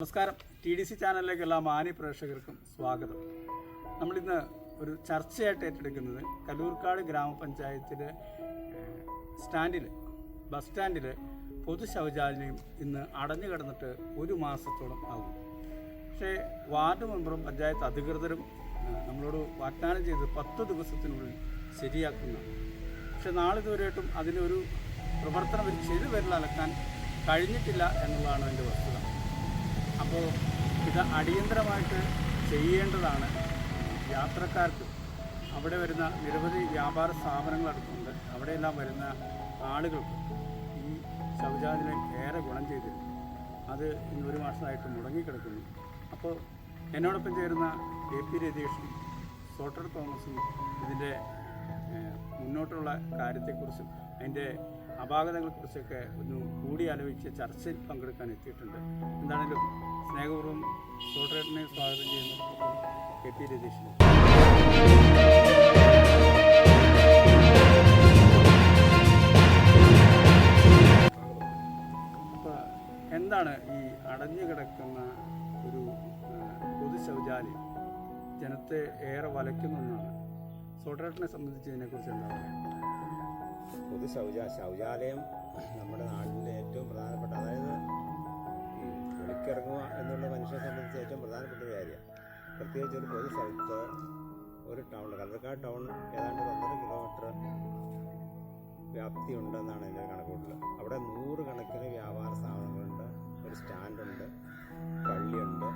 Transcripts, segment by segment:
നമസ്കാരം. T D C ചാനലിലേക്ക് എല്ലാ മാന്യ പ്രേക്ഷകർക്കും സ്വാഗതം. നമ്മളിന്ന് ഒരു ചർച്ചയായിട്ട് ഏറ്റെടുക്കുന്നത് കലൂർക്കാട് ഗ്രാമപഞ്ചായത്തിലെ സ്റ്റാൻഡിൽ ബസ് സ്റ്റാൻഡിൽ പൊതു ശൗചാലയം ഇന്ന് അടഞ്ഞു കിടന്നിട്ട് ഒരു മാസത്തോളം ആകും. പക്ഷേ വാർഡ് മെമ്പറും പഞ്ചായത്ത് അധികൃതരും നമ്മളോട് വാഗ്ദാനം ചെയ്ത് പത്ത് ദിവസത്തിനുള്ളിൽ ശരിയാക്കുന്നതാണ് പക്ഷേ നാളിതുവരെയായിട്ടും അതിനൊരു പ്രവർത്തനം ഒരു ചെരുവരൽ അലക്കാൻ കഴിഞ്ഞിട്ടില്ല എന്നുള്ളതാണ് എന്റെ വസ്തുത. അപ്പോൾ ഇത് അടിയന്തരമായിട്ട് ചെയ്യേണ്ടതാണ് യാത്രക്കാർക്ക്. അവിടെ വരുന്ന നിരവധി വ്യാപാര സ്ഥാപനങ്ങളടക്കമുണ്ട് അവിടെയെല്ലാം വരുന്ന ആളുകൾക്ക് ഈ ശൗചാലയം ഏറെ ഗുണം ചെയ്തിരുന്നു അത് ഇന്ന് ഒരു മാസമായിട്ട് മുടങ്ങിക്കിടക്കുന്നു. അപ്പോൾ എന്നോടൊപ്പം ചേരുന്ന എ പി രതീഷും സോട്ടർ തോമസും ഇതിന്റെ മുന്നോട്ടുള്ള കാര്യത്തെക്കുറിച്ചും അതിന്റെ അപാകതകളെക്കുറിച്ചൊക്കെ ഒന്ന് കൂടി ആലോചിച്ച് ചർച്ചയിൽ പങ്കെടുക്കാൻ എത്തിയിട്ടുണ്ട്. എന്താണെങ്കിലും സ്നേഹപൂർവം സോട്ടറേറ്റിനെ സ്വാഗതം ചെയ്യുന്നു കെ പി രതീഷിനെ എന്താണ് ഈ അടഞ്ഞു കിടക്കുന്ന ഒരു പൊതു ശൗചാലയം ജനത്തെ ഏറെ വലയ്ക്കുന്ന ഒന്നാണ്. സോട്ടറേറ്റിനെ സംബന്ധിച്ച് ഇതിനെക്കുറിച്ച് എന്താ പറയുക പൊതു ശൗച ശൗചാലയം നമ്മുടെ നാട്ടിലെ ഏറ്റവും പ്രധാനപ്പെട്ട അതായത് ഈ വെളിക്കിറങ്ങുക എന്നുള്ള മനുഷ്യനെ സംബന്ധിച്ച് ഏറ്റവും പ്രധാനപ്പെട്ട ഒരു കാര്യമാണ് പ്രത്യേകിച്ച് ഒരു പൊതു സ്ഥലത്ത് ഒരു ടൗൺ കല്ലക്കാട് ടൗൺ ഏതാണ്ട് ഒന്നര കിലോമീറ്റർ വ്യാപ്തി ഉണ്ടെന്നാണ് എന്റെ കണക്കൂട്ടൽ അവിടെ നൂറ് കണക്കിന് വ്യാപാര സ്ഥാപനങ്ങളുണ്ട് ഒരു സ്റ്റാൻഡുണ്ട് പള്ളിയുണ്ട്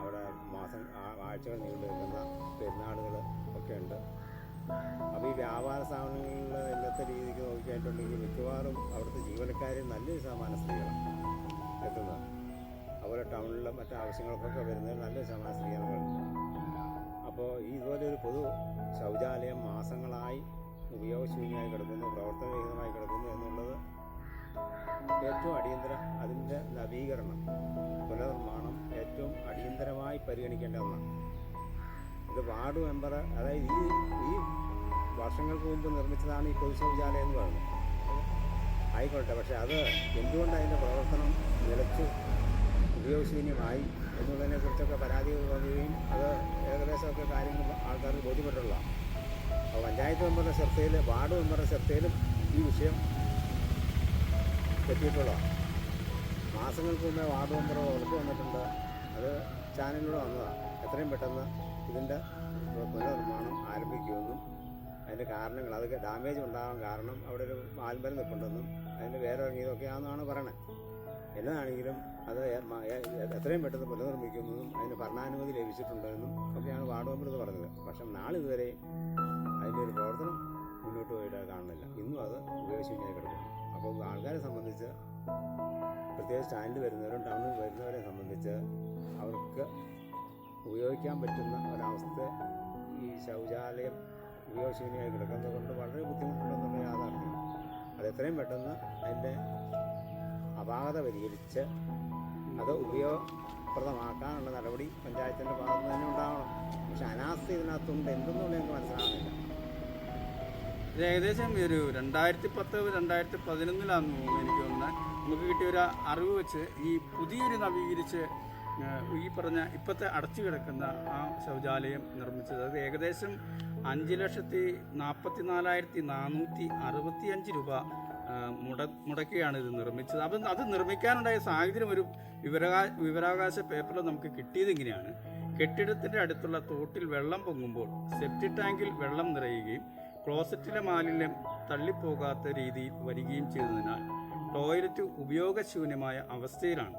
അവിടെ മാസം ആഴ്ചകൾ നീണ്ടു നിൽക്കുന്ന പെരുന്നാളുകൾ ഒക്കെ ഉണ്ട്. അപ്പോൾ ഈ വ്യാപാര സ്ഥാപനങ്ങളിൽ ഇന്നത്തെ രീതിക്ക് നോക്കിയിട്ടുണ്ടെങ്കിൽ മിക്കവാറും അവിടുത്തെ ജീവനക്കാരിൽ നല്ലൊരു ശതമാനം സ്ത്രീകളാണ് എത്തുന്നത്. അതുപോലെ ടൗണിലെ മറ്റു ആവശ്യങ്ങൾക്കൊക്കെ വരുന്നത് നല്ലൊരു ശതമാനം സ്ത്രീകളുണ്ട് അപ്പോൾ ഇതുപോലെ ഒരു പൊതു ശൗചാലയം മാസങ്ങളായി ഉപയോഗശൂന്യമായി കിടക്കുന്നു പ്രവർത്തനരഹിതമായി കിടക്കുന്നു എന്നുള്ളത് ഏറ്റവും അടിയന്തര അതിന്റെ നവീകരണം പുനർനിർമ്മാണം ഏറ്റവും അടിയന്തരമായി പരിഗണിക്കേണ്ട ഒന്നാണ്. ഇത് വാർഡ് മെമ്പർ അതായത് ഈ ഈ വർഷങ്ങൾക്ക് മുമ്പ് നിർമ്മിച്ചതാണ് ഈ പൊതു ശൗചാലയം എന്ന് പറയുന്നത്. ആയിക്കോട്ടെ പക്ഷേ അത് എന്തുകൊണ്ട് അതിന്റെ പ്രവർത്തനം നിലച്ചു ഉപയോഗശൂന്യമായി എന്നുള്ളതിനെ കുറിച്ചൊക്കെ പരാതികൾ തോന്നുകയും അത് ഏകദേശമൊക്കെ കാര്യങ്ങൾ ആൾക്കാർക്ക് ബോധ്യപ്പെട്ടുള്ളതാണ് അപ്പോൾ പഞ്ചായത്ത് മെമ്പറുടെ ശ്രദ്ധയിൽ വാർഡ് മെമ്പറുടെ ശ്രദ്ധയിലും ഈ വിഷയം എത്തിയിട്ടുള്ളതാണ് മാസങ്ങൾക്ക് മുമ്പേ വാർഡ് മെമ്പർ ഉറപ്പ് വന്നിട്ടുണ്ട്. അത് ചാനലിലൂടെ വന്നതാണ് എത്രയും പെട്ടെന്ന് ഇതിന്റെ പുനർനിർമ്മാണം ആരംഭിക്കുമെന്നും അതിന്റെ കാരണങ്ങൾ അതൊക്കെ ഡാമേജ് ഉണ്ടാകാൻ കാരണം അവിടെ ഒരു ആൽമരം നിൽപ്പുണ്ടെന്നും അതിന്റെ വേറെ ഇറങ്ങിയതൊക്കെയാണെന്നാണ് പറയണത്. എന്നതാണെങ്കിലും അത് എത്രയും പെട്ടെന്ന് പുനർനിർമ്മിക്കുന്നതും അതിന് ഭരണാനുമതി ലഭിച്ചിട്ടുണ്ടെന്നും ഒക്കെയാണ് വാർഡ് മെമ്പർ പറഞ്ഞത്. പക്ഷേ നാളിതുവരെ അതിന്റെ ഒരു പ്രവർത്തനം മുന്നോട്ട് പോയിട്ട് കാണുന്നില്ല. ഇന്നും അത് ഉപയോഗശൂന്യമായി കിടക്കുന്നു അപ്പോൾ ആൾക്കാരെ സംബന്ധിച്ച് പ്രത്യേകിച്ച് സ്റ്റാൻഡിൽ വരുന്നവരും ടൗണിൽ വരുന്നവരെ സംബന്ധിച്ച് അവർക്ക് ഉപയോഗിക്കാൻ പറ്റുന്ന ഒരവസ്ഥ ഈ ശൗചാലയം ഉപയോഗശൂന്യമായി കിടക്കുന്നത് കൊണ്ട് വളരെ ബുദ്ധിമുട്ടുണ്ടെന്നുള്ള യാഥാർത്ഥ്യം. അത് എത്രയും പെട്ടെന്ന് അതിന്റെ അപാകത പരിഹരിച്ച് അത് ഉപയോഗപ്രദമാക്കാനുള്ള നടപടി പഞ്ചായത്തിന്റെ ഭാഗത്ത് തന്നെ ഉണ്ടാവണം. പക്ഷെ അനാസ്ഥ ഇതിനകത്തുണ്ട് എന്തെന്നുള്ള ഞങ്ങൾക്ക് മനസ്സിലാകുന്നില്ല ഇത് ഏകദേശം ഒരു രണ്ടായിരത്തി പത്ത് രണ്ടായിരത്തി പതിനൊന്നിലാണെന്ന് തോന്നുന്നു എനിക്ക് തോന്നുന്നത്. നമുക്ക് കിട്ടിയ ഒരു അറിവ് വെച്ച് ഈ പുതിയൊരു നവീകരിച്ച് ഈ പറഞ്ഞ ഇപ്പോഴത്തെ അടച്ചു കിടക്കുന്ന ആ ശൗചാലയം നിർമ്മിച്ചത്. അത് ഏകദേശം അഞ്ച് ലക്ഷത്തി നാൽപ്പത്തി നാലായിരത്തി നാനൂറ്റി അറുപത്തി അഞ്ച് രൂപ മുട മുടക്കിയാണ് ഇത് നിർമ്മിച്ചത്. അപ്പം അത് നിർമ്മിക്കാനുണ്ടായ സാഹചര്യം ഒരു വിവരാ വിവരാവകാശ പേപ്പറിൽ നമുക്ക് കിട്ടിയത് ഇങ്ങനെയാണ്. കെട്ടിടത്തിന്റെ അടുത്തുള്ള തോട്ടിൽ വെള്ളം പൊങ്ങുമ്പോൾ സെപ്റ്റി ടാങ്കിൽ വെള്ളം നിറയുകയും ക്ലോസറ്റിലെ മാലിന്യം തള്ളിപ്പോകാത്ത രീതിയിൽ വരികയും ചെയ്തതിനാൽ ടോയ്ലറ്റ് ഉപയോഗശൂന്യമായ അവസ്ഥയിലാണ്.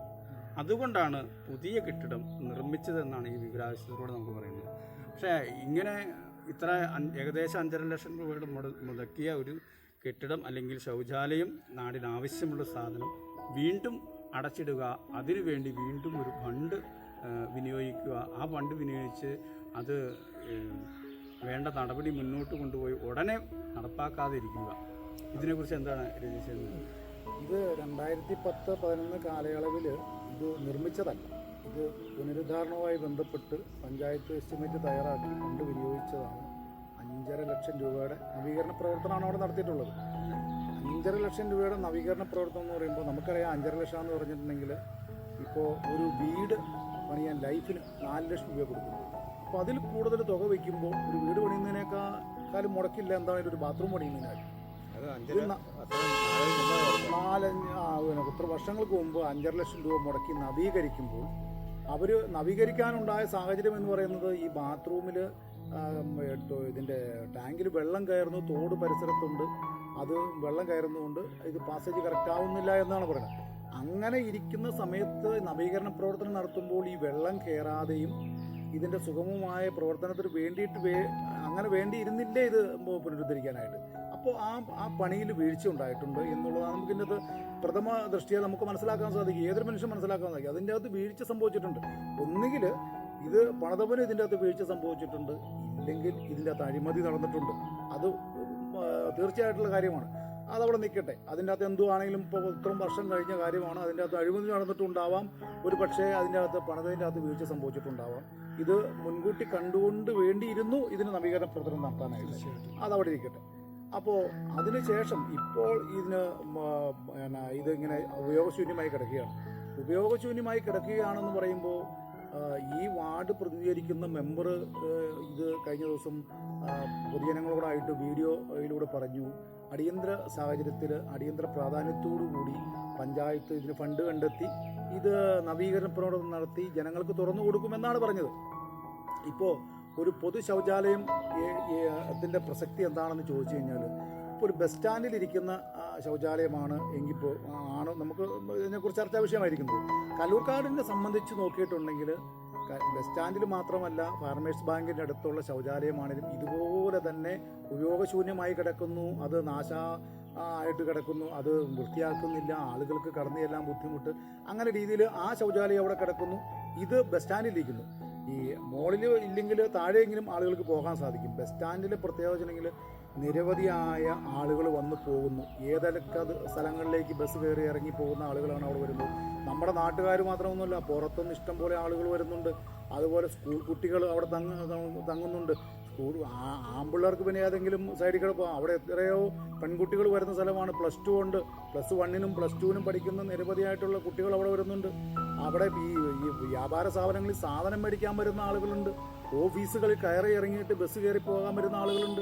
അതുകൊണ്ടാണ് പുതിയ കെട്ടിടം നിർമ്മിച്ചതെന്നാണ് ഈ വിവരാവശ്യത്തിലൂടെ നമുക്ക് പറയുന്നത്. പക്ഷേ ഇങ്ങനെ ഇത്ര ഏകദേശം അഞ്ചര ലക്ഷം രൂപയുടെ മുട- മുടക്കിയ ഒരു കെട്ടിടം അല്ലെങ്കിൽ ശൗചാലയം നാടിന് ആവശ്യമുള്ള സാധനം വീണ്ടും അടച്ചിടുക അതിനുവേണ്ടി വീണ്ടും ഒരു ഫണ്ട് വിനിയോഗിക്കുക ആ ഫണ്ട് വിനിയോഗിച്ച് അത് വേണ്ട നടപടി മുന്നോട്ട് കൊണ്ടുപോയി ഉടനെ നടപ്പാക്കാതിരിക്കുക. ഇതിനെക്കുറിച്ച് എന്താണ് രജിച്ചത് ഇത് രണ്ടായിരത്തി പത്ത് പതിനൊന്ന് കാലയളവിൽ ഇത് നിർമ്മിച്ചതല്ല. ഇത് പുനരുദ്ധാരണവുമായി ബന്ധപ്പെട്ട് പഞ്ചായത്ത് എസ്റ്റിമേറ്റ് തയ്യാറാക്കി ഫണ്ട് വിനിയോഗിച്ചതാണ് അഞ്ചര ലക്ഷം രൂപയുടെ നവീകരണ പ്രവർത്തനമാണ് അവിടെ നടത്തിയിട്ടുള്ളത്. അഞ്ചര ലക്ഷം രൂപയുടെ നവീകരണ പ്രവർത്തനം എന്ന് പറയുമ്പോൾ നമുക്കറിയാം അഞ്ചര ലക്ഷം എന്ന് പറഞ്ഞിട്ടുണ്ടെങ്കിൽ ഇപ്പോൾ ഒരു വീട് പണിയാൻ ലൈഫിന് നാല് ലക്ഷം രൂപ കൊടുക്കുന്നു. അപ്പോൾ അതിൽ കൂടുതൽ തുക വയ്ക്കുമ്പോൾ ഒരു വീട് പണിയുന്നതിനേക്കാളും മുടക്കില്ല എന്താണ് ഒരു ബാത്റൂം പണിയുന്നതിനായി നാലഞ്ച് എത്ര വർഷങ്ങൾക്ക് മുമ്പ് അഞ്ചര ലക്ഷം രൂപ മുടക്കി നവീകരിക്കുമ്പോൾ അവർ നവീകരിക്കാനുണ്ടായ സാഹചര്യം എന്ന് പറയുന്നത് ഈ ബാത്റൂമിൽ ഇതിന്റെ ടാങ്കിൽ വെള്ളം കയറുന്നു തോട് പരിസരത്തുണ്ട്. അത് വെള്ളം കയറുന്നതുകൊണ്ട് ഇത് പാസേജ് കറക്റ്റ് ആവുന്നില്ല എന്നാണ് പറയുന്നത്. അങ്ങനെ ഇരിക്കുന്ന സമയത്ത് നവീകരണ പ്രവർത്തനം നടത്തുമ്പോൾ ഈ വെള്ളം കയറാതെയും ഇതിന്റെ സുഗമമായ പ്രവർത്തനത്തിന് വേണ്ടിയിട്ട് വേ അങ്ങനെ വേണ്ടിയിരുന്നില്ലേ ഇത് പുനരുദ്ധരിക്കാനായിട്ട്? അപ്പോൾ ആ ആ പണിയിൽ വീഴ്ച ഉണ്ടായിട്ടുണ്ട് എന്നുള്ളതാണ് നമുക്ക് ഇതിന്റെ പ്രഥമ ദൃഷ്ടിയെ നമുക്ക് മനസ്സിലാക്കാൻ സാധിക്കും. ഏതൊരു മനുഷ്യൻ മനസ്സിലാക്കാൻ സാധിക്കും. അതിന്റെ അകത്ത് വീഴ്ച സംഭവിച്ചിട്ടുണ്ട്. ഒന്നുകിൽ ഇത് പണതവന് ഇതിന്റെ അകത്ത് വീഴ്ച സംഭവിച്ചിട്ടുണ്ട്. ഇല്ലെങ്കിൽ ഇതിന്റെ അകത്ത് അഴിമതി നടന്നിട്ടുണ്ട്. അത് തീർച്ചയായിട്ടുള്ള കാര്യമാണ്. അതവിടെ നിൽക്കട്ടെ. അതിന്റെ അകത്ത് എന്തു ആണെങ്കിലും ഇപ്പോൾ ഇത്രയും വർഷം കഴിഞ്ഞ കാര്യമാണ്. അതിന്റെ അകത്ത് അഴിമതി നടന്നിട്ടുണ്ടാവാം. ഒരു പക്ഷേ അതിന്റെ അകത്ത് പണിതതിന്റെ അകത്ത് വീഴ്ച സംഭവിച്ചിട്ടുണ്ടാവാം. ഇത് മുൻകൂട്ടി കണ്ടുകൊണ്ട് വേണ്ടിയിരുന്നു ഇതിന് നവീകരണ പ്രവർത്തനം നടത്താനായിട്ട്. അതവിടെ ഇരിക്കട്ടെ. അപ്പോൾ അതിനുശേഷം ഇപ്പോൾ ഇതിന് ഇതിങ്ങനെ ഉപയോഗശൂന്യമായി കിടക്കുകയാണ്. ഉപയോഗശൂന്യമായി കിടക്കുകയാണെന്ന് പറയുമ്പോൾ ഈ വാർഡ് പ്രതിനിധീകരിക്കുന്ന മെമ്പർ ഇത് കഴിഞ്ഞ ദിവസം പൊതുജനങ്ങളോടായിട്ട് വീഡിയോയിലൂടെ പറഞ്ഞു. അടിയന്തര സാഹചര്യത്തിൽ അടിയന്തര കൂടി പഞ്ചായത്ത് ഇതിന് ഫണ്ട് കണ്ടെത്തി ഇത് നവീകരണ പ്രവർത്തനം നടത്തി ജനങ്ങൾക്ക് തുറന്നു കൊടുക്കുമെന്നാണ് പറഞ്ഞത്. ഇപ്പോൾ ഒരു പൊതു ശൗചാലയം പ്രസക്തി എന്താണെന്ന് ചോദിച്ചു കഴിഞ്ഞാൽ ഇപ്പോൾ ഒരു ബസ് സ്റ്റാൻഡിൽ ഇരിക്കുന്ന ശൗചാലയമാണ് എങ്കിൽ ഇപ്പോൾ ആണ് നമുക്ക് ഇതിനെക്കുറിച്ച് ചർച്ചാ വിഷയമായിരിക്കുന്നത് കല്ലൂർക്കാടിനെ സംബന്ധിച്ച് നോക്കിയിട്ടുണ്ടെങ്കിൽ ബസ് സ്റ്റാൻഡിൽ മാത്രമല്ല ഫാർമേഴ്സ് ബാങ്കിന്റെ അടുത്തുള്ള ശൗചാലയമാണെങ്കിലും ഇതുപോലെ തന്നെ ഉപയോഗശൂന്യമായി കിടക്കുന്നു. അത് നാശ ആയിട്ട് കിടക്കുന്നു. അത് വൃത്തിയാക്കുന്നില്ല. ആളുകൾക്ക് കടന്നു ചെല്ലാൻ ബുദ്ധിമുട്ട്. അങ്ങനെ രീതിയിൽ ആ ശൗചാലയം അവിടെ കിടക്കുന്നു. ഇത് ബസ് സ്റ്റാൻഡിലിരിക്കുന്നു ഈ മോളിൽ ഇല്ലെങ്കിൽ താഴെയെങ്കിലും ആളുകൾക്ക് പോകാൻ സാധിക്കും. ബസ് സ്റ്റാൻഡിലെ പ്രത്യേകത നിരവധിയായ ആളുകൾ വന്നു പോകുന്നു. ഏതൊക്കെ സ്ഥലങ്ങളിലേക്ക് ബസ് കയറി ഇറങ്ങി പോകുന്ന ആളുകളാണ് അവിടെ വരുന്നത്. നമ്മുടെ നാട്ടുകാർ മാത്രമൊന്നുമല്ല പുറത്തുനിന്ന് ഇഷ്ടം പോലെ ആളുകൾ വരുന്നുണ്ട്. അതുപോലെ സ്കൂൾ കുട്ടികൾ അവിടെ തങ്ങ തങ്ങുന്നുണ്ട്. സ്കൂൾ ആ- ആൺപിള്ളേർക്ക് പിന്നെ ഏതെങ്കിലും സൈഡിൽ കൂടെ പോകാം. അവിടെ എത്രയോ പെൺകുട്ടികൾ വരുന്ന സ്ഥലമാണ്. പ്ലസ് ടു ഉണ്ട്. പ്ലസ് വണ്ണിനും പ്ലസ് ടുവിനും പഠിക്കുന്ന നിരവധിയായിട്ടുള്ള കുട്ടികൾ അവിടെ വരുന്നുണ്ട്. അവിടെ ഈ ഈ വ്യാപാര സ്ഥാപനങ്ങളിൽ സാധനം മേടിക്കാൻ വരുന്ന ആളുകളുണ്ട്. ഓഫീസുകളിൽ കയറി ഇറങ്ങിയിട്ട് ബസ് കയറി പോകാൻ വരുന്ന ആളുകളുണ്ട്.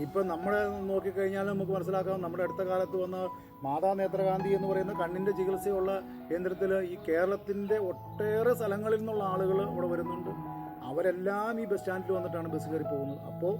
ഇപ്പം നമ്മളെ നോക്കിക്കഴിഞ്ഞാൽ നമുക്ക് മനസ്സിലാക്കാം. നമ്മുടെ അടുത്ത കാലത്ത് വന്ന മാതാ നേത്രകാന്തി എന്ന് പറയുന്ന കണ്ണിന്റെ ചികിത്സയുള്ള കേന്ദ്രത്തിൽ ഈ കേരളത്തിന്റെ ഒട്ടേറെ സ്ഥലങ്ങളിൽ നിന്നുള്ള ആളുകൾ അവിടെ വരുന്നുണ്ട്. അവരെല്ലാം ഈ ബസ് സ്റ്റാൻഡിൽ വന്നിട്ടാണ് ബസ് കയറി പോകുന്നത്. അപ്പോൾ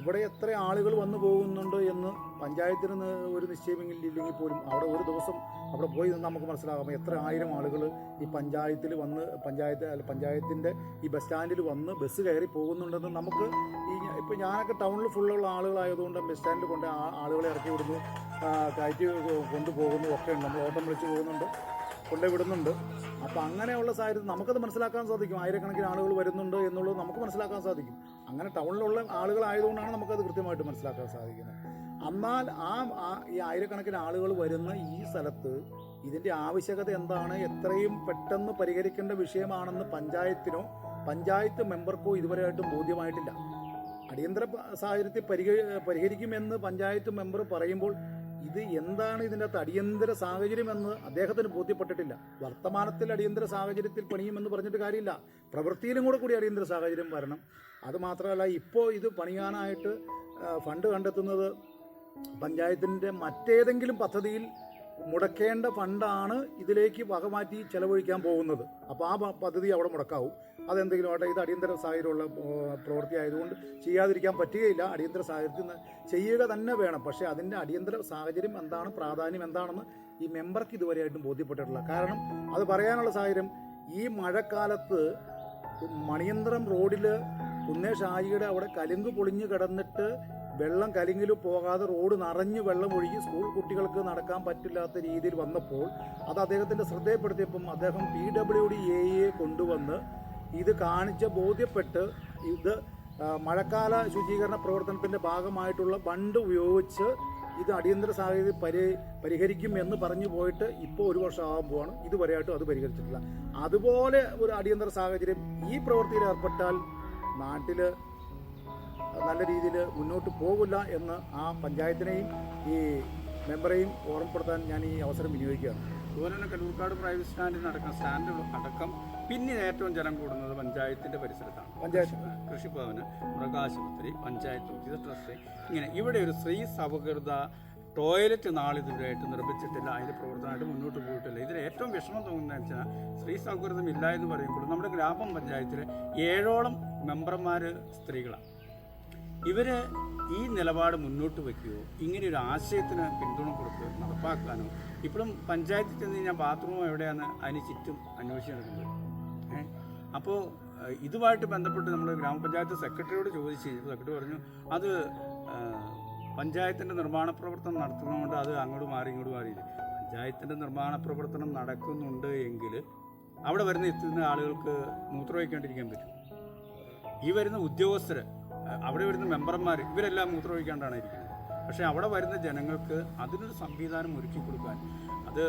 ഇവിടെ എത്ര ആളുകൾ വന്നു പോകുന്നുണ്ട് എന്ന് പഞ്ചായത്തിന് ഒരു നിശ്ചയമില്ലെങ്കിൽ പോലും അവിടെ ഒരു ദിവസം അവിടെ പോയി നിന്ന് നമുക്ക് മനസ്സിലാകാം. എത്ര ആയിരം ആളുകൾ ഈ പഞ്ചായത്തിൽ വന്ന് പഞ്ചായത്ത് അല്ല പഞ്ചായത്തിന്റെ ഈ ബസ് സ്റ്റാൻഡിൽ വന്ന് ബസ് കയറി പോകുന്നുണ്ടെന്ന് നമുക്ക് ഈ ഇപ്പോൾ ഞാനൊക്കെ ടൗണിൽ ഫുള്ളുള്ള ആളുകളായതുകൊണ്ട് ബസ് സ്റ്റാൻഡിൽ കൊണ്ട് ആളുകളെ ഇറക്കി വിടുന്നു. കയറ്റി കൊണ്ടുപോകുന്നു. ഒക്കെ ഉണ്ട്. നമ്മൾ ഓട്ടം വിളിച്ച് പോകുന്നുണ്ട്. കൊണ്ടുപോയി വിടുന്നുണ്ട് അപ്പോൾ അങ്ങനെയുള്ള സാഹചര്യത്തിൽ നമുക്കത് മനസ്സിലാക്കാൻ സാധിക്കും. ആയിരക്കണക്കിന് ആളുകൾ വരുന്നുണ്ട് എന്നുള്ളത് നമുക്ക് മനസ്സിലാക്കാൻ സാധിക്കും. അങ്ങനെ ടൗണിലുള്ള ആളുകളായതുകൊണ്ടാണ് നമുക്കത് കൃത്യമായിട്ട് മനസ്സിലാക്കാൻ സാധിക്കുന്നത്. എന്നാൽ ആ ഈ ആയിരക്കണക്കിന് ആളുകൾ വരുന്ന ഈ സ്ഥലത്ത് ഇതിന്റെ ആവശ്യകത എന്താണ്? എത്രയും പെട്ടെന്ന് പരിഹരിക്കേണ്ട വിഷയമാണെന്ന് പഞ്ചായത്തിനോ പഞ്ചായത്ത് മെമ്പർക്കോ ഇതുവരെയായിട്ടും ബോധ്യമായിട്ടില്ല. അടിയന്തര സാഹചര്യത്തെ സാഹചര്യത്തിൽ പരിഹ പരിഹരിക്കുമെന്ന് പഞ്ചായത്ത് മെമ്പർ പറയുമ്പോൾ ഇത് എന്താണ് ഇതിന്റെ അകത്ത് അടിയന്തര സാഹചര്യം എന്ന് അദ്ദേഹത്തിന് ബോധ്യപ്പെട്ടിട്ടില്ല. വർത്തമാനത്തിൽ അടിയന്തര സാഹചര്യത്തിൽ പണിയുമെന്ന് പറഞ്ഞിട്ട് കാര്യമില്ല. പ്രവൃത്തിയിലും കൂടെ കൂടി അടിയന്തര സാഹചര്യം വരണം. അത് മാത്രമല്ല ഇപ്പോൾ ഇത് പണിയാനായിട്ട് ഫണ്ട് കണ്ടെത്തുന്നത് പഞ്ചായത്തിന്റെ മറ്റേതെങ്കിലും പദ്ധതിയിൽ മുടക്കേണ്ട ഫണ്ടാണ് ഇതിലേക്ക് വകമാറ്റി ചെലവഴിക്കാൻ പോകുന്നത്. അപ്പോൾ ആ പദ്ധതി അവിടെ മുടക്കാവും. അതെന്തെങ്കിലും ആട്ടെ ഇത് അടിയന്തര സാഹചര്യമുള്ള പ്രവൃത്തി ആയതുകൊണ്ട് ചെയ്യാതിരിക്കാൻ പറ്റുകയില്ല. അടിയന്തര സാഹചര്യത്തിൽ ചെയ്യുക തന്നെ വേണം. പക്ഷേ അതിന്റെ അടിയന്തര സാഹചര്യം എന്താണ് പ്രാധാന്യം എന്താണെന്ന് ഈ മെമ്പർക്ക് ഇതുവരെയായിട്ടും ബോധ്യപ്പെട്ടിട്ടില്ല. കാരണം അത് പറയാനുള്ള സാഹചര്യം ഈ മഴക്കാലത്ത് മണിയന്ത്രം റോഡിൽ കുന്നേഷ് ആയിയുടെ അവിടെ കലുങ്ക് പൊളിഞ്ഞു കിടന്നിട്ട് വെള്ളം കലിങ്ങിൽ പോകാതെ റോഡ് നിറഞ്ഞ് വെള്ളം ഒഴുകി സ്കൂൾ കുട്ടികൾക്ക് നടക്കാൻ പറ്റില്ലാത്ത രീതിയിൽ വന്നപ്പോൾ അത് അദ്ദേഹത്തിന്റെ ശ്രദ്ധയപ്പെടുത്തിയപ്പം അദ്ദേഹം പി ഡബ്ല്യു ഡി എയെ കൊണ്ടുവന്ന് ഇത് കാണിച്ച് ബോധ്യപ്പെട്ട് ഇത് മഴക്കാല ശുചീകരണ പ്രവർത്തനത്തിന്റെ ഭാഗമായിട്ടുള്ള ബണ്ട് ഉപയോഗിച്ച് ഇത് അടിയന്തര സാഹചര്യം പരി പരിഹരിക്കും എന്ന് പറഞ്ഞു പോയിട്ട് ഇപ്പോൾ ഒരു വർഷം ആകാൻ പോവാണ്. ഇതുവരെയായിട്ടും അത് പരിഹരിച്ചിട്ടില്ല. അതുപോലെ ഒരു അടിയന്തര സാഹചര്യം ഈ പ്രവൃത്തിയിൽ ഏർപ്പെട്ടാൽ നാട്ടിൽ നല്ല രീതിയിൽ മുന്നോട്ട് പോകില്ല എന്ന് ആ പഞ്ചായത്തിനെയും ഈ മെമ്പറെയും ഓർമ്മപ്പെടുത്താൻ ഞാൻ ഈ അവസരം വിനിയോഗിക്കുകയാണ്. അതുപോലെ തന്നെ കല്ലൂർക്കാട് പ്രൈവറ്റ് സ്റ്റാൻഡിൽ നടക്കുന്ന സ്റ്റാൻഡുകൾ അടക്കം പിന്നെ ഏറ്റവും ജനം കൂടുന്നത് പഞ്ചായത്തിന്റെ പരിസരത്താണ്. പഞ്ചായത്ത്. കൃഷിഭവന് മൃഗാശുപത്രി പഞ്ചായത്ത് ഓഫീസ് ട്രസ്റ്റ് ഇങ്ങനെ ഇവിടെ ഒരു സ്ത്രീ സൗഹൃദ ടോയ്ലറ്റ് നാളിതുവരെയായിട്ട് നിർമ്മിച്ചിട്ടില്ല. അതിന്റെ പ്രവർത്തനമായിട്ട് മുന്നോട്ട് പോയിട്ടില്ല. ഇതിൽ ഏറ്റവും വിഷമം തോന്നുന്നത് വെച്ചാൽ സ്ത്രീ സൗഹൃദം ഇല്ല എന്ന് പറയുമ്പോൾ നമ്മുടെ ഗ്രാമപഞ്ചായത്തിൽ ഏഴോളം മെമ്പർമാർ സ്ത്രീകളാണ്. ഇവർ ഈ നിലപാട് മുന്നോട്ട് വയ്ക്കുകയോ ഇങ്ങനെ ഒരു ആശയത്തിന് പിന്തുണ കൊടുക്കുകയോ നടപ്പാക്കാനോ? ഇപ്പോഴും പഞ്ചായത്തിൽ ചെന്ന് കഴിഞ്ഞാൽ ബാത്റൂം എവിടെയാണ് അതിന് ചുറ്റും അന്വേഷിച്ചു നടക്കുന്നത്. അപ്പോൾ ഇതുമായിട്ട് ബന്ധപ്പെട്ട് നമ്മൾ ഗ്രാമപഞ്ചായത്ത് സെക്രട്ടറിയോട് ചോദിച്ചു കഴിഞ്ഞപ്പോൾ സെക്രട്ടറി പറഞ്ഞു അത് പഞ്ചായത്തിന്റെ നിർമ്മാണ പ്രവർത്തനം നടത്തുന്നതുകൊണ്ട് അത് അങ്ങോട്ട് മാറി ഇങ്ങോട്ട് മാറി. പഞ്ചായത്തിന്റെ നിർമ്മാണ പ്രവർത്തനം നടക്കുന്നുണ്ട് എങ്കിൽ അവിടെ വരുന്ന എത്തുന്ന ആളുകൾക്ക് മൂത്രമൊഴിക്കാണ്ടിരിക്കാൻ പറ്റും. ഈ വരുന്ന ഉദ്യോഗസ്ഥർ അവിടെ വരുന്ന മെമ്പർമാർ ഇവരെല്ലാം മൂത്രമൊഴിക്കാണ്ടാണ് ഇരിക്കുന്നത്. പക്ഷേ അവിടെ വരുന്ന ജനങ്ങൾക്ക് അതിനൊരു സംവിധാനം ഒരുക്കി കൊടുക്കാൻ അത്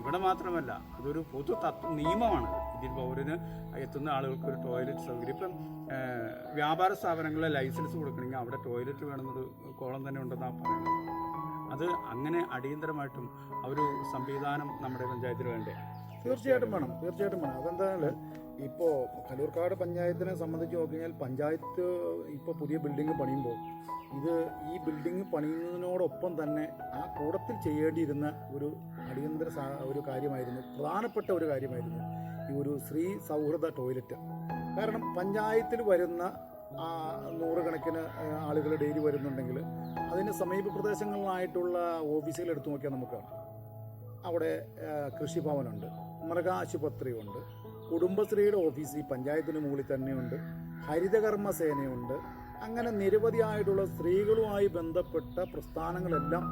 ഇവിടെ മാത്രമല്ല അതൊരു പൊതു തത്വ നിയമമാണ്. ഇന്ത്യൻ പൗരന് എത്തുന്ന ആളുകൾക്ക് ഒരു ടോയ്ലറ്റ് സൗകര്യം. ഇപ്പം വ്യാപാര സ്ഥാപനങ്ങളെ ലൈസൻസ് കൊടുക്കണമെങ്കിൽ അവിടെ ടോയ്ലറ്റ് വേണമെന്നൊരു കോളം തന്നെ ഉണ്ടെന്നാണ് പറയുന്നത്. അത് അങ്ങനെ അടിയന്തരമായിട്ടും ഒരു സംവിധാനം നമ്മുടെ പഞ്ചായത്തിൽ വേണ്ടേ? തീർച്ചയായിട്ടും വേണം. തീർച്ചയായിട്ടും വേണം. അതെന്താണ് ഇപ്പോൾ കലൂർക്കാട് പഞ്ചായത്തിനെ സംബന്ധിച്ച് നോക്കിക്കഴിഞ്ഞാൽ പഞ്ചായത്ത് ഇപ്പോൾ പുതിയ ബിൽഡിംഗ് പണിയുമ്പോൾ ഇത് ഈ ബിൽഡിംഗ് പണിയുന്നതിനോടൊപ്പം തന്നെ ആ കൂടത്തിൽ ചെയ്യേണ്ടിയിരുന്ന ഒരു അടിയന്തര ഒരു കാര്യമായിരുന്നു. പ്രധാനപ്പെട്ട ഒരു കാര്യമായിരുന്നു ഈ ഒരു സ്ത്രീ സൗഹൃദ ടോയ്ലറ്റ് കാരണം പഞ്ചായത്തിൽ വരുന്ന ആ നൂറുകണക്കിന് ആളുകൾ ഡെയിലി വരുന്നുണ്ടെങ്കിൽ അതിന് സമീപ പ്രദേശങ്ങളിലായിട്ടുള്ള ഓഫീസുകൾ എടുത്തു നോക്കിയാൽ നമുക്ക് അവിടെ കൃഷിഭവനുണ്ട് മൃഗാശുപത്രിയുണ്ട് കുടുംബശ്രീയുടെ ഓഫീസ് ഈ പഞ്ചായത്തിന് മുകളിൽ തന്നെയുണ്ട്. ഹരിതകർമ്മ സേനയുണ്ട്. അങ്ങനെ നിരവധിയായിട്ടുള്ള സ്ത്രീകളുമായി ബന്ധപ്പെട്ട പ്രസ്ഥാനങ്ങളെല്ലാം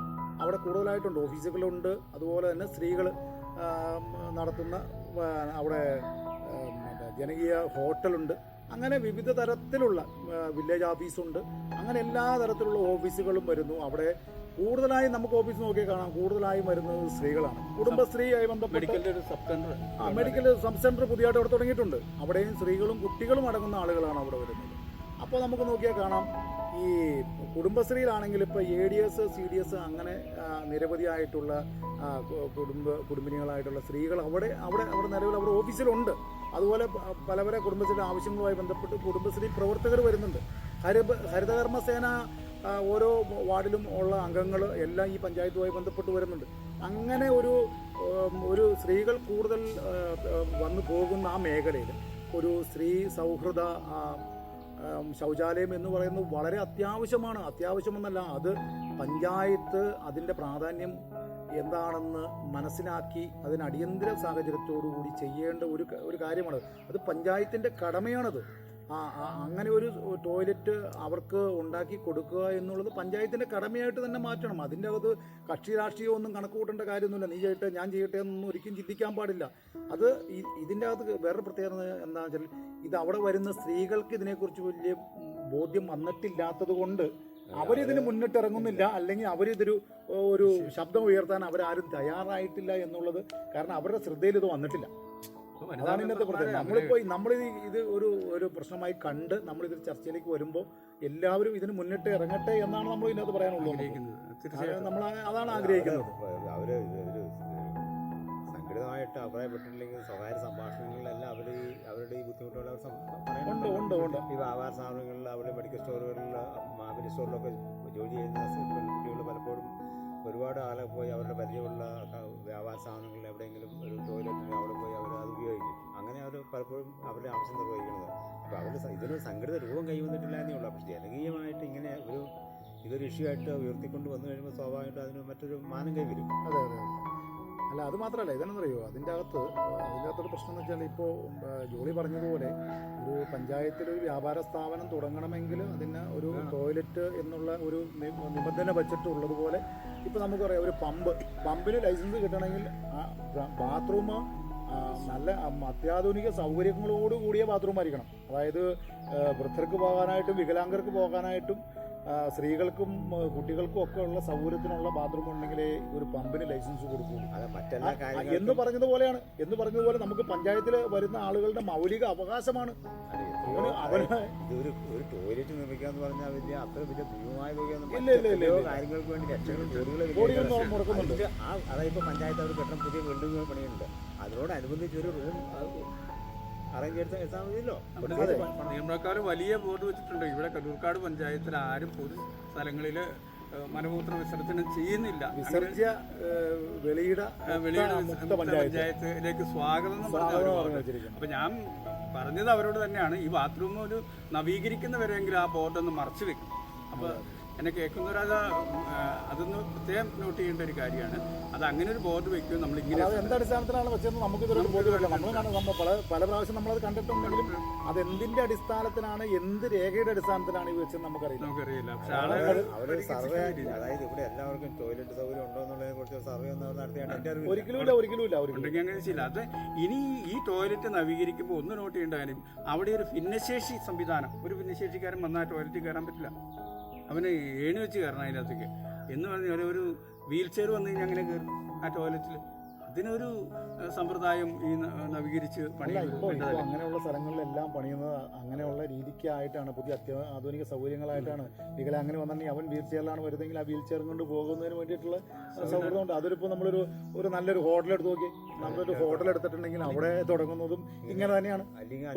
അവിടെ കൂടുതലായിട്ടുണ്ട്. ഓഫീസുകളുണ്ട്. അതുപോലെ തന്നെ സ്ത്രീകൾ നടത്തുന്ന അവിടെ ജനകീയ ഹോട്ടലുണ്ട്. അങ്ങനെ വിവിധ തരത്തിലുള്ള വില്ലേജ് ഓഫീസുണ്ട്. അങ്ങനെ എല്ലാ തരത്തിലുള്ള ഓഫീസുകളും വരുന്നു. അവിടെ കൂടുതലായും നമുക്ക് ഓഫീസ് നോക്കിയാൽ കാണാം. കൂടുതലായും വരുന്നത് സ്ത്രീകളാണ്. കുടുംബശ്രീയായി ബന്ധപ്പെട്ട് ആ, മെഡിക്കൽ സബ് സെന്റർ പുതിയതായിട്ട് അവിടെ തുടങ്ങിയിട്ടുണ്ട്. അവിടെയും സ്ത്രീകളും കുട്ടികളും അടങ്ങുന്ന ആളുകളാണ് അവിടെ വരുന്നത്. അപ്പോൾ നമുക്ക് നോക്കിയാൽ കാണാം. ഈ കുടുംബശ്രീയിലാണെങ്കിൽ ഇപ്പോൾ A D S C D S അങ്ങനെ നിരവധിയായിട്ടുള്ള കുടുംബ കുടുംബിനികളായിട്ടുള്ള സ്ത്രീകൾ അവിടെ അവിടെ അവിടെ നിലവിൽ അവിടെ ഓഫീസിലുണ്ട്. അതുപോലെ പല പല കുടുംബശ്രീയുടെ ആവശ്യങ്ങളുമായി ബന്ധപ്പെട്ട് കുടുംബശ്രീ പ്രവർത്തകർ വരുന്നുണ്ട്. ഹരിത ഹരിതകർമ്മ സേന ഓരോ വാർഡിലും ഉള്ള അംഗങ്ങൾ എല്ലാം ഈ പഞ്ചായത്തുമായി ബന്ധപ്പെട്ട് വരുന്നുണ്ട്. അങ്ങനെ ഒരു ഒരു സ്ത്രീകൾ കൂടുതൽ വന്നു പോകുന്ന ആ മേഖലയിൽ ഒരു സ്ത്രീ സൗഹൃദ ശൗചാലയം എന്ന് പറയുന്നത് വളരെ അത്യാവശ്യമാണ്. അത്യാവശ്യമെന്നല്ല അത് പഞ്ചായത്ത് അതിന്റെ പ്രാധാന്യം എന്താണെന്ന് മനസ്സിലാക്കി അതിന് അടിയന്തര സാഹചര്യത്തോടു കൂടി ചെയ്യേണ്ട ഒരു ഒരു കാര്യമാണ്. അത് പഞ്ചായത്തിന്റെ കടമയാണത്. അങ്ങനെ ഒരു ടോയ്ലറ്റ് അവർക്ക് ഉണ്ടാക്കി കൊടുക്കുക എന്നുള്ളത് പഞ്ചായത്തിന്റെ കടമയായിട്ട് തന്നെ മാറ്റണം. അതിന്റെ അകത്ത് കക്ഷി രാഷ്ട്രീയമൊന്നും കണക്ക് കൂട്ടേണ്ട കാര്യമൊന്നുമില്ല. നീ ചെയ്യട്ടെ ഞാൻ ചെയ്യട്ടെ എന്നൊന്നും ഒരിക്കലും ചിന്തിക്കാൻ പാടില്ല. അത് ഇതിന്റെ അകത്ത് വേറെ പ്രത്യേകത എന്താണെന്ന് വെച്ചാൽ ഇത് അവിടെ വരുന്ന സ്ത്രീകൾക്ക് ഇതിനെക്കുറിച്ച് വലിയ ബോധ്യം വന്നിട്ടില്ലാത്തത് കൊണ്ട് അവരിതിന് മുന്നിട്ടിറങ്ങുന്നില്ല അല്ലെങ്കിൽ അവരിതൊരു ഒരു ശബ്ദം ഉയർത്താൻ അവരാരും തയ്യാറായിട്ടില്ല എന്നുള്ളത് കാരണം അവരുടെ ശ്രദ്ധയിൽ ഇത് വന്നിട്ടില്ല. അതാണ് ഇന്നത്തെ പ്രത്യേകത. നമ്മളിപ്പോൾ നമ്മൾ ഇത് ഒരു ഒരു പ്രശ്നമായി കണ്ട് നമ്മൾ ഇതിൽ ചർച്ചയിലേക്ക് വരുമ്പോൾ എല്ലാവരും ഇതിന് മുന്നിട്ട് ഇറങ്ങട്ടെ എന്നാണ് നമ്മൾ ഇതിനകത്ത് പറയാനുള്ളത്. തീർച്ചയായും നമ്മൾ അതാണ് ആഗ്രഹിക്കുന്നത്. അവർ ഒരു സംഘടിതമായിട്ട് അഭിപ്രായപ്പെട്ടിട്ടില്ലെങ്കിൽ സ്വകാര്യ സംഭാഷണങ്ങളിലെല്ലാം അവർ അവരുടെ ഈ ബുദ്ധിമുട്ടുകൾ അവർ ഉണ്ട് ഉണ്ട് ഉണ്ട്. ഈ വ്യാപാര സ്ഥാപനങ്ങളിൽ അവരുടെ മെഡിക്കൽ സ്റ്റോറുകളിൽ മാവിന്റെ സ്റ്റോറിലൊക്കെ ജോലി ചെയ്യുന്ന പെൺകുട്ടികൾ പലപ്പോഴും ഒരുപാട് ആളെ പോയി അവരുടെ പരിചയമുള്ള വ്യാപാര സ്ഥാപനങ്ങളിൽ എവിടെയെങ്കിലും ഒരു ടോയ്ലറ്റിൽ അവിടെ പോയി അവർ അത് ഉപയോഗിക്കും. അങ്ങനെ അവർ പലപ്പോഴും അവരുടെ ആവശ്യം നിർവഹിക്കുന്നത്. അപ്പോൾ അവർ ഇതിനൊരു സംഘടിത രൂപം കൈവന്നിട്ടില്ല എന്നേ ഉള്ളൂ. പക്ഷേ ജനകീയമായിട്ട് ഇങ്ങനെ ഒരു ഇതൊരു ഇഷ്യൂ ആയിട്ട് ഉയർത്തിക്കൊണ്ട് വന്നു കഴിയുമ്പോൾ സ്വാഭാവികമായിട്ട് അതിന് മറ്റൊരു മാനം കൈവരും അതെ അതെ അല്ല അത് മാത്രമല്ല ഇതെന്നറിയോ അതിന്റെ അകത്ത് അതിന്റെ അകത്തൊരു പ്രശ്നം എന്ന് വെച്ചാൽ ഇപ്പോൾ ജോളി പറഞ്ഞതുപോലെ ഒരു പഞ്ചായത്തിൽ ഒരു വ്യാപാര സ്ഥാപനം തുടങ്ങണമെങ്കിൽ അതിന് ഒരു ടോയ്ലറ്റ് എന്നുള്ള ഒരു നിബന്ധന ബജറ്റ് ഉള്ളതുപോലെ ഇപ്പോൾ നമുക്കറിയാം ഒരു പമ്പ്. പമ്പിന് ലൈസൻസ് കിട്ടണമെങ്കിൽ ബാത്റൂം നല്ല അത്യാധുനിക സൗകര്യങ്ങളോട് കൂടിയ ബാത്റൂം ആയിരിക്കണം അതായത് വൃദ്ധർക്ക് പോകാനായിട്ടും വികലാംഗർക്ക് പോകാനായിട്ടും സ്ത്രീകൾക്കും കുട്ടികൾക്കും ഒക്കെ ഉള്ള സൗകര്യത്തിനുള്ള ബാത്റൂം ഉണ്ടെങ്കിലേ ഒരു പമ്പിന് ലൈസൻസ് കൊടുക്കുള്ളൂ. എന്ന് പറഞ്ഞതുപോലെയാണ്. എന്ന് പറഞ്ഞതുപോലെ നമുക്ക് പഞ്ചായത്തിൽ വരുന്ന ആളുകളുടെ മൗലിക അവകാശമാണ്. ഒരു ടോയ്ലറ്റ് പറഞ്ഞാൽ വലിയ അത്ര ഭീമമായ. കാര്യങ്ങൾക്ക് വേണ്ടി ലക്ഷങ്ങൾ മുടക്കുന്നുണ്ട് അതായത് പഞ്ചായത്ത് അവർ കെട്ടണം പുതിയ വീണ്ടും പണിയുണ്ട് അതിനോടനുബന്ധിച്ച് ഒരു റൂം അറേഞ്ച് എടുത്താൽ എടുത്താൽ മതിയല്ലോ. നിയമക്കാർ വലിയ ബോർഡ് വെച്ചിട്ടുണ്ട്. ഇവിടെ കടൂർക്കാട് പഞ്ചായത്തിൽ ആരും പൊതു സ്ഥലങ്ങളിൽ മലമൂത്ര വിസർജനം ചെയ്യുന്നില്ല. വിസർജ്യ വെളിയിട വെളിയുടെ പഞ്ചായത്തിലേക്ക് സ്വാഗതം അപ്പൊ ഞാൻ പറഞ്ഞത് അവരോട് തന്നെയാണ്. ഈ ബാത്റൂം ഒരു നവീകരിക്കുന്നവരെങ്കിലും ആ ബോർഡ് ഒന്ന് മറച്ചു വെക്കും അപ്പൊ എന്നെ കേൾക്കുന്നവരത് അതൊന്ന് പ്രത്യേകം നോട്ട് ചെയ്യേണ്ട ഒരു കാര്യമാണ്. അത് അങ്ങനെ ഒരു ബോർഡ് വെക്കും നമ്മൾ ഇങ്ങനെ അത് എന്ത് അടിസ്ഥാനത്തിലാണ് വെച്ചതെന്ന് നമുക്ക് നമ്മൾ പല പല പ്രാവശ്യം നമ്മളത് കണ്ടിട്ടുണ്ടെങ്കിലും അത് എന്തിന്റെ അടിസ്ഥാനത്തിലാണ് എന്ത് രേഖയുടെ അടിസ്ഥാനത്തിലാണ് ഈ വെച്ചെന്ന് നമുക്കറിയില്ല. നമുക്കറിയില്ല. പക്ഷേ സർവേ അതായത് ഇവിടെ എല്ലാവർക്കും ടോയ്ലറ്റ് സൗകര്യം ഉണ്ടോ എന്നുള്ളതിനെ കുറിച്ച് സർവേ ഒന്നും നടത്തിയാണ് ഒരിക്കലും ഇല്ല ഒരിക്കലും ഇല്ല ഉണ്ടെങ്കിൽ അങ്ങനെ ചെയ്യില്ല. അത് ഇനി ഈ ടോയ്ലറ്റ് നവീകരിക്കുമ്പോൾ ഒന്ന് നോട്ട് ചെയ്യേണ്ട കാര്യം അവിടെ ഒരു ഭിന്നശേഷി സംവിധാനം ഒരു ഭിന്നശേഷിക്കാരൻ വന്നാൽ ടോയ്ലറ്റിൽ കയറാൻ പറ്റില്ല. അവന് ഏണി വെച്ച് കയറണം അതിനകത്തേക്ക്. എന്ന് പറഞ്ഞ ഒരു വീൽ ചെയർ വന്നു കഴിഞ്ഞാൽ അങ്ങനെ കയറും ആ ടോയ്ലറ്റിൽ. അതിനൊരു സമ്പ്രദായം ഈ നവീകരിച്ച് അങ്ങനെയുള്ള സ്ഥലങ്ങളിലെല്ലാം പണിയുന്നത് അങ്ങനെയുള്ള രീതിക്കായിട്ടാണ്. പുതിയ അത്യ ആധുനിക സൗകര്യങ്ങളായിട്ടാണ്. അങ്ങനെ വന്നിട്ടുണ്ടെങ്കിൽ അവൻ വീൽ ചെയറിലാണ് വരുന്നതെങ്കിൽ ആ വീൽ ചെയർ കൊണ്ട് പോകുന്നതിന് വേണ്ടിയിട്ടുള്ള സൗകര്യമുണ്ട് അതൊരിപ്പോൾ നമ്മളൊരു ഒരു നല്ലൊരു ഹോട്ടൽ എടുത്ത് നോക്കി നമ്മളൊരു ഹോട്ടൽ എടുത്തിട്ടുണ്ടെങ്കിൽ അവിടെ തുടങ്ങുന്നതും ഇങ്ങനെ തന്നെയാണ്.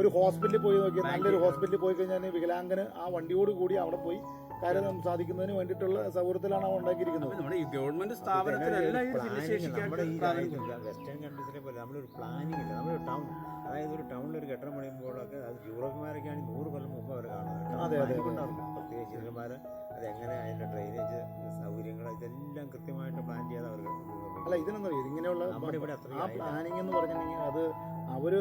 ഒരു ഹോസ്പിറ്റലിൽ പോയി നോക്കി നല്ലൊരു ഹോസ്പിറ്റലിൽ പോയി കഴിഞ്ഞാൽ വികലാംഗന് ആ വണ്ടിയോട് കൂടി അവിടെ പോയി കാര്യം സാധിക്കുന്നതിന് വേണ്ടിയിട്ടുള്ള സൗകര്യത്തിലാണ് അവ ഉണ്ടാക്കിയിരിക്കുന്നത്. നമ്മുടെ ഈ ഗവൺമെന്റ് സ്ഥാപനത്തിലെല്ലാം ഈ നമ്മുടെ ഭിന്നശേഷിക്കാർക്ക് പ്രാധാന്യം കൊടുക്കുക. വെസ്റ്റേൺ കൺട്രീസിലെ പോലെ നമ്മളൊരു പ്ലാനിങ് ഇല്ല. നമ്മളൊരു ടൗൺ അതായത് ഒരു ടൗണിൽ ഒരു കെട്ടിടം പണിയുമ്പോഴൊക്കെ അത് യൂറോപ്യന്മാരൊക്കെയാണ് ആണെങ്കിൽ നൂറ് കൊല്ലം മുമ്പ് അവർ കാണുന്നത് അതെ, അതെ, Planning ഉണ്ടാവും. പ്രത്യേകിച്ച് ഇന്ത്യന്മാർ അതെങ്ങനെ അതിന്റെ ഡ്രെയിനേജ് സൗകര്യങ്ങൾ ഇതെല്ലാം കൃത്യമായിട്ട് പ്ലാൻ ചെയ്ത് അവർ അല്ല ഇതിനൊന്നും അത്രയും ആ. പ്ലാനിങ് എന്ന് പറഞ്ഞിട്ടുണ്ടെങ്കിൽ അത് അവർ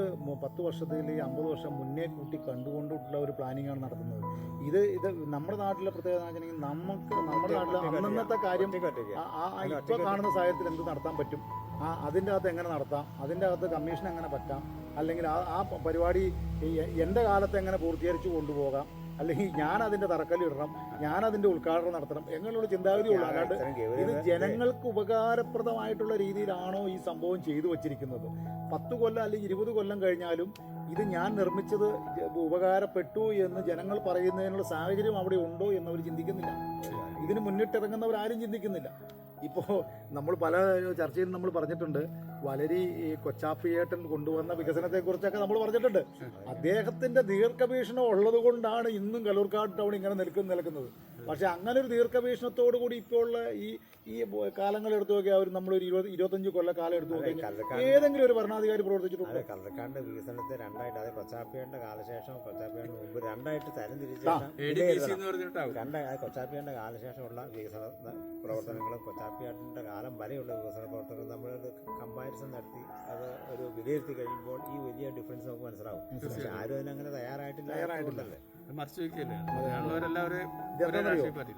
പത്ത് വർഷത്തിൽ അമ്പത് വർഷം മുന്നേ കൂട്ടി കണ്ടുകൊണ്ടിട്ടുള്ള ഒരു പ്ലാനിങ് ആണ് നടത്തുന്നത്. ഇത് ഇത് നമ്മുടെ നാട്ടിലെ പ്രത്യേകത എന്ന് വെച്ചിട്ടുണ്ടെങ്കിൽ നമുക്ക് നമ്മുടെ നാട്ടിലെ അന്നന്നത്തെ കാര്യം ഒറ്റയ്ക്ക് ഒറ്റയ്ക്ക്. ആ- ആ- ആ ഇപ്പൊ കാണുന്ന സാഹചര്യത്തിൽ എന്ത് നടത്താൻ പറ്റും? ആ അതിന്റെ അകത്ത് എങ്ങനെ നടത്താം? അതിന്റെ അകത്ത് കമ്മീഷൻ എങ്ങനെ പറ്റാം? അല്ലെങ്കിൽ ആ ആ പരിപാടി എന്റെ കാലത്ത് എങ്ങനെ പൂർത്തീകരിച്ചു കൊണ്ടുപോകാം? അല്ലെങ്കിൽ ഞാൻ അതിന്റെ തറക്കല്ലിടണം ഞാൻ അതിന്റെ ഉദ്ഘാടനം നടത്തണം എങ്ങനെയുള്ള ചിന്താഗതി ഉള്ളൂ. അല്ലാണ്ട് ഇത് ജനങ്ങൾക്ക് ഉപകാരപ്രദമായിട്ടുള്ള രീതിയിലാണോ ഈ സംഭവം ചെയ്തു വച്ചിരിക്കുന്നത്. പത്ത് കൊല്ലം അല്ലെങ്കിൽ ഇരുപത് കൊല്ലം കഴിഞ്ഞാലും ഇത് ഞാൻ നിർമ്മിച്ചത് ഉപകാരപ്പെട്ടു എന്ന് ജനങ്ങൾ പറയുന്നതിനുള്ള സാഹചര്യം അവിടെ ഉണ്ടോ എന്നവർ ചിന്തിക്കുന്നില്ല. ഇതിന് മുന്നിട്ടിറങ്ങുന്നവർ ആരും ചിന്തിക്കുന്നില്ല. ഇപ്പോൾ നമ്മൾ പല ചർച്ചയിൽ നമ്മൾ പറഞ്ഞിട്ടുണ്ട് വലരി കൊച്ചാപ്പിയേട്ടൻ കൊണ്ടുവന്ന വികസനത്തെക്കുറിച്ചൊക്കെ നമ്മൾ പറഞ്ഞിട്ടുണ്ട്. അദ്ദേഹത്തിന്റെ ദീർഘവീക്ഷണം ഉള്ളത് കൊണ്ടാണ് ഇന്നും കലൂർക്കാട് ടൗൺ ഇങ്ങനെ നിൽക്കുന്ന നിൽക്കുന്നത് പക്ഷെ അങ്ങനെ ഒരു ദീർഘവീക്ഷണത്തോടു കൂടി ഇപ്പോൾ ഉള്ള ഈ ഈ കാലങ്ങൾ എടുത്തു നോക്കിയാൽ അവർ നമ്മളൊരു ഇരുപത് ഇരുപത്തഞ്ച് കൊല്ല കാലം എടുത്തു നോക്കി ഏതെങ്കിലും ഒരു ഭരണാധികാരി പ്രവർത്തിച്ചിട്ടുണ്ട്. കല്ലക്കാടിന്റെ വികസനത്തെ രണ്ടായിട്ട് അതായത് കൊച്ചാപ്പിയുടെ കാലശേഷം കൊച്ചാപ്പിയുടെ മുമ്പ് രണ്ടായിട്ട് തരം തിരിച്ചു രണ്ടായി ഡി എന്ന് പറഞ്ഞിട്ടാവും. രണ്ട് അത് കൊച്ചാപ്പിയുടെ കാലശേഷമുള്ള വികസന പ്രവർത്തനങ്ങളും കൊച്ചാപ്പിയാട്ടിന്റെ കാലം വരെയുള്ള വികസന പ്രവർത്തനങ്ങളും നമ്മൾ കമ്പാരിസൺ നടത്തി അത് ഒരു വിലയിരുത്തി കഴിയുമ്പോൾ ഈ വലിയ ഡിഫറൻസ് നമുക്ക് മനസ്സിലാവും. പക്ഷെ ആരും അതിനങ്ങനെ തയ്യാറായിട്ടില്ല എന്നുള്ളതല്ലേ. മറിച്ച്?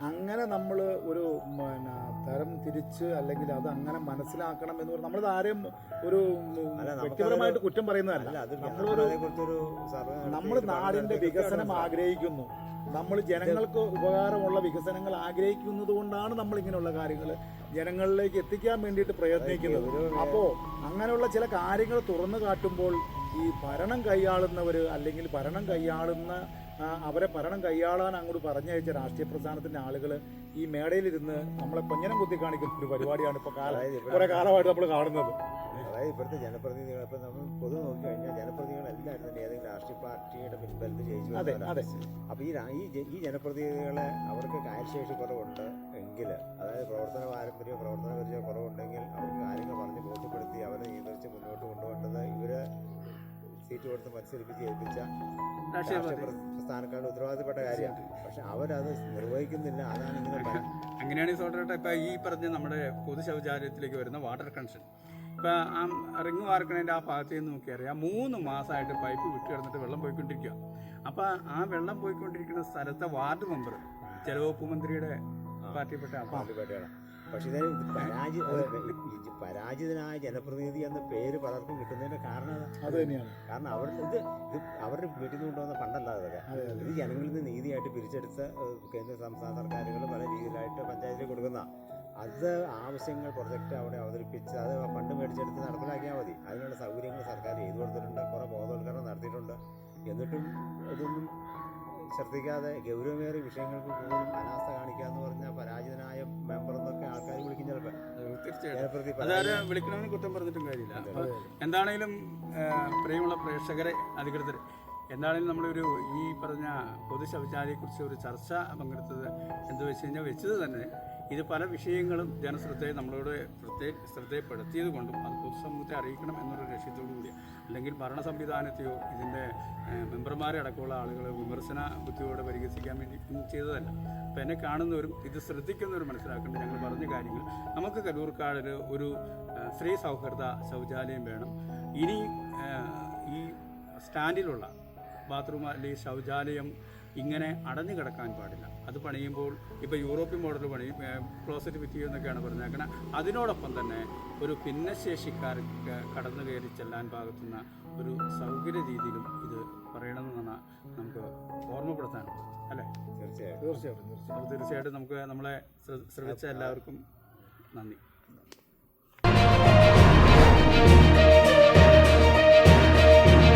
അങ്ങനെ നമ്മൾ ഒരു പിന്നെ തരം തിരിച്ച് അല്ലെങ്കിൽ അത് അങ്ങനെ മനസ്സിലാക്കണം എന്ന് പറഞ്ഞാൽ നമ്മളിത് ആരെയും ഒരു വ്യക്തിപരമായിട്ട് കുറ്റം പറയുന്നതല്ല. നമ്മളൊരു നമ്മൾ നാടിന്റെ വികസനം ആഗ്രഹിക്കുന്നു. നമ്മൾ ജനങ്ങൾക്ക് ഉപകാരമുള്ള വികസനങ്ങൾ ആഗ്രഹിക്കുന്നത് കൊണ്ടാണ് നമ്മൾ ഇങ്ങനെയുള്ള കാര്യങ്ങൾ ജനങ്ങളിലേക്ക് എത്തിക്കാൻ വേണ്ടിയിട്ട് പ്രയത്നിക്കുന്നത്. അപ്പോൾ അങ്ങനെയുള്ള ചില കാര്യങ്ങൾ തുറന്നു കാട്ടുമ്പോൾ ഈ ഭരണം കൈയാളുന്നവർ അല്ലെങ്കിൽ ഭരണം കൈയാളുന്ന അവരെ ഭരണം കൈയാളാൻ അങ്ങോട്ട് പറഞ്ഞയച്ച രാഷ്ട്രീയ പ്രസ്ഥാനത്തിന്റെ ആളുകൾ ഈ മേടയിലിരുന്ന് നമ്മളെ കൊഞ്ഞനം കുത്തി കാണിക്കുന്ന ഒരു പരിപാടിയാണ് ഇപ്പോൾ കാലം കുറേ കാലമായിട്ട് നമ്മൾ കാണുന്നത്. അതായത് ഇപ്പോഴത്തെ ജനപ്രതിനിധികൾ ഇപ്പം നമ്മൾ പൊതു നോക്കി കഴിഞ്ഞാൽ ജനപ്രതിനിധികളെല്ലാവരും തന്നെ ഏതെങ്കിലും രാഷ്ട്രീയ പാർട്ടിയുടെ പിൻബലത്തിൽ ജയിച്ചു അതെ അതെ. അപ്പോൾ ഈ ഈ ഈ ജനപ്രതിനിധികളെ അവർക്ക് കാര്യശേഷി കുറവുണ്ട് എങ്കിൽ അതായത് പ്രവർത്തന പാരമ്പര്യമോ പ്രവർത്തന പരിചയമോ കുറവുണ്ടെങ്കിൽ അവർക്ക് കാര്യങ്ങൾ പറഞ്ഞ് ബോധ്യപ്പെടുത്തി അവരെ നിയന്ത്രിച്ച് മുന്നോട്ട് കൊണ്ടുപോകേണ്ടത് ഇവരെ സീറ്റ് കൊടുത്ത് മത്സരിപ്പിച്ച് ഏൽപ്പിച്ച രാഷ്ട്രീയ പ്രസ്ഥാനക്കാരുടെ ഉത്തരവാദിത്തപ്പെട്ട കാര്യമാണ്. പക്ഷെ അവരത് നിർവഹിക്കുന്നില്ല. അതാണ് ഇങ്ങനെ അങ്ങനെയാണ് ഈ സോട്ടേട്ട ഇപ്പൊ ഈ പറഞ്ഞ നമ്മുടെ പൊതു ശൗചാലയത്തിലേക്ക് വരുന്ന വാട്ടർ കണക്ഷൻ. ഇപ്പൊ ആ റിങ് വാർക്കണേന്റെ ആ ഭാഗത്ത് നിന്ന് നോക്കിയറിയാം മൂന്ന് മാസമായിട്ട് പൈപ്പ് വിട്ടു കിടന്നിട്ട് വെള്ളം പോയിക്കൊണ്ടിരിക്കുക അപ്പൊ ആ വെള്ളം പോയിക്കൊണ്ടിരിക്കുന്ന സ്ഥലത്തെ വാർഡ് മെമ്പർ ജലവകുപ്പ് മന്ത്രിയുടെ പാർട്ടിപ്പെട്ട പാർട്ടിക്കാരാണ് പക്ഷേ ഇത് ഇത് പരാജയ ഈ പരാജിതനായ ജനപ്രതിനിധി എന്ന പേര് പലർക്കും കിട്ടുന്നതിന്റെ കാരണം അതാ. തന്നെയാണ്. കാരണം അവരുടെ ഇത് ഇത് അവരുടെ വീട്ടിൽ നിന്ന് കൊണ്ടുവന്ന പണ്ടല്ല അതൊക്കെ. അതെ അതെ. ഇത് ജനങ്ങളിൽ നിന്ന് നീതിയായിട്ട് പിരിച്ചെടുത്ത കേന്ദ്ര സംസ്ഥാന സർക്കാരുകൾ പല രീതിയിലായിട്ട് പഞ്ചായത്തിൽ കൊടുക്കുന്ന. അത് ആവശ്യങ്ങൾ പ്രൊജക്റ്റ് അവിടെ അവതരിപ്പിച്ച് അത് ഫണ്ട് മേടിച്ചെടുത്ത് നടപ്പിലാക്കിയാൽ മതി. അതിനുള്ള സൗകര്യങ്ങൾ സർക്കാർ ചെയ്തു കൊടുത്തിട്ടുണ്ട് കുറേ ബോധവൽക്കരണം നടത്തിയിട്ടുണ്ട്. എന്നിട്ടും ഇതൊന്നും ശ്രദ്ധിക്കാതെ ഗൗരവമേറിയ വിഷയങ്ങൾക്ക് പോലും അനാസ്ഥ കാണിക്കുക എന്ന് പറഞ്ഞാൽ പരാജിതനായ മെമ്പർ എന്നൊക്കെ ആൾക്കാർ വിളിക്കും ചിലപ്പോൾ വിളിക്കണമെന്ന് കുറ്റം പറഞ്ഞിട്ടും കാര്യമില്ല. അപ്പോൾ എന്താണേലും പ്രിയമുള്ള പ്രേക്ഷകരെ അധികൃതർ എന്താണെങ്കിലും നമ്മളൊരു ഈ പറഞ്ഞ പൊതു ശൗചാലയെക്കുറിച്ച് ഒരു ചർച്ച പങ്കെടുത്തത് എന്ത് വെച്ച് കഴിഞ്ഞാൽ വെച്ചത് തന്നെ ഇത് പല വിഷയങ്ങളും ജനശ്രദ്ധയെ നമ്മളോട് പ്രത്യേക ശ്രദ്ധയപ്പെടുത്തിയത് കൊണ്ടും അത് പൊതുസമൂഹത്തെ അറിയിക്കണം എന്നൊരു ലക്ഷ്യത്തോടു കൂടി അല്ലെങ്കിൽ ഭരണ സംവിധാനത്തെയോ ഇതിന്റെ മെമ്പർമാരെ അടക്കമുള്ള ആളുകൾ വിമർശന ബുദ്ധിയോടെ പരിഹസിക്കാൻ വേണ്ടി ചെയ്തതല്ല. അപ്പോൾ എന്നെ കാണുന്നവരും ഇത് ശ്രദ്ധിക്കുന്നവരും മനസ്സിലാക്കേണ്ട ഞങ്ങൾ പറഞ്ഞ കാര്യങ്ങൾ. നമുക്ക് കലൂർക്കാടിൽ ഒരു സ്ത്രീ സൗഹൃദ ശൗചാലയം വേണം. ഇനി ഈ സ്റ്റാൻഡിലുള്ള ബാത്റൂം അല്ലെങ്കിൽ ശൗചാലയം ഇങ്ങനെ അടഞ്ഞു കിടക്കാൻ പാടില്ല. അത് പണിയുമ്പോൾ ഇപ്പോൾ യൂറോപ്യൻ മോഡൽ പണിയും ക്ലോസറ്റ് ഫിറ്റ് പറഞ്ഞത് പറഞ്ഞേക്കണം. അതിനോടൊപ്പം തന്നെ ഒരു ഭിന്നശേഷിക്കാർക്ക് കടന്നു കയറി ചെല്ലാൻ പാകത്തുന്ന ഒരു സൗകര്യ രീതിയിലും ഇത് പറയണമെന്നാണ് നമുക്ക് ഓർമ്മപ്പെടുത്താനുള്ളത് അല്ലേ? തീർച്ചയായും തീർച്ചയായിട്ടും തീർച്ചയായിട്ടും അപ്പോൾ തീർച്ചയായിട്ടും. നമുക്ക് നമ്മളെ ശ്ര- ശ്രമിച്ച എല്ലാവർക്കും നന്ദി.